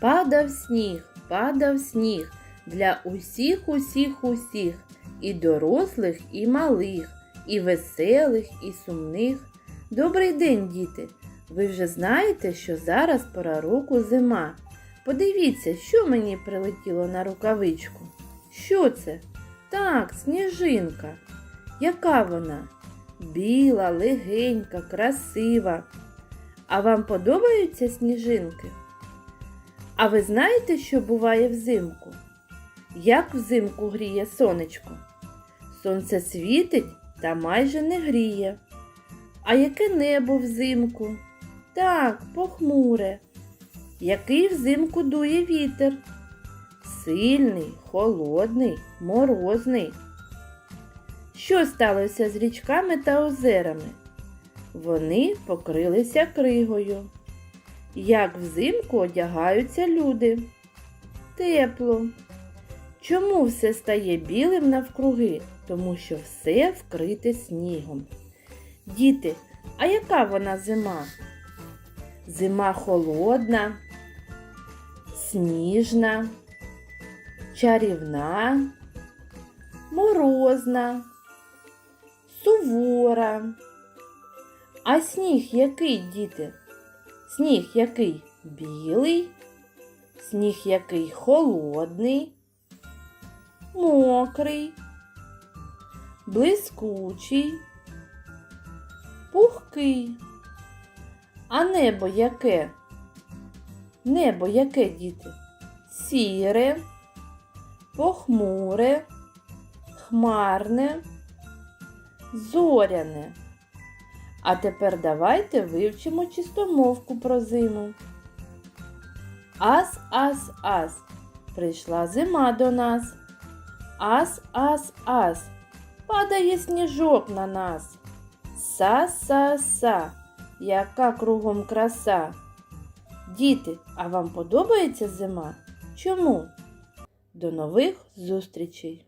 Падав сніг, падав сніг для усіх, усіх, усіх, і дорослих, і малих, і веселих, і сумних. Добрий день, діти! Ви вже знаєте, що зараз пора року зима. Подивіться, що мені прилетіло на рукавичку. Що це? Так, сніжинка. Яка вона? Біла, легенька, красива. А вам подобаються сніжинки? А ви знаєте, що буває взимку? Як взимку гріє сонечко? Сонце світить та майже не гріє. А яке небо взимку? Так, похмуре. Який взимку дує вітер? Сильний, холодний, морозний. Що сталося з річками та озерами? Вони покрилися кригою. Як взимку одягаються люди? Тепло. Чому все стає білим навкруги? Тому що все вкрите снігом. Діти, а яка вона зима? Зима холодна, сніжна, чарівна, морозна, сувора. А сніг який, діти? Сніг який білий, сніг який холодний, мокрий, блискучий, пухкий. А небо яке? Небо яке, діти? Сіре, похмуре, хмарне, зоряне. А тепер давайте вивчимо чистомовку про зиму. Ас, ас, ас. Прийшла зима до нас. Ас, ас, ас. Падає сніжок на нас. Са, са, са. Яка кругом краса. Діти, а вам подобається зима? Чому? До нових зустрічей!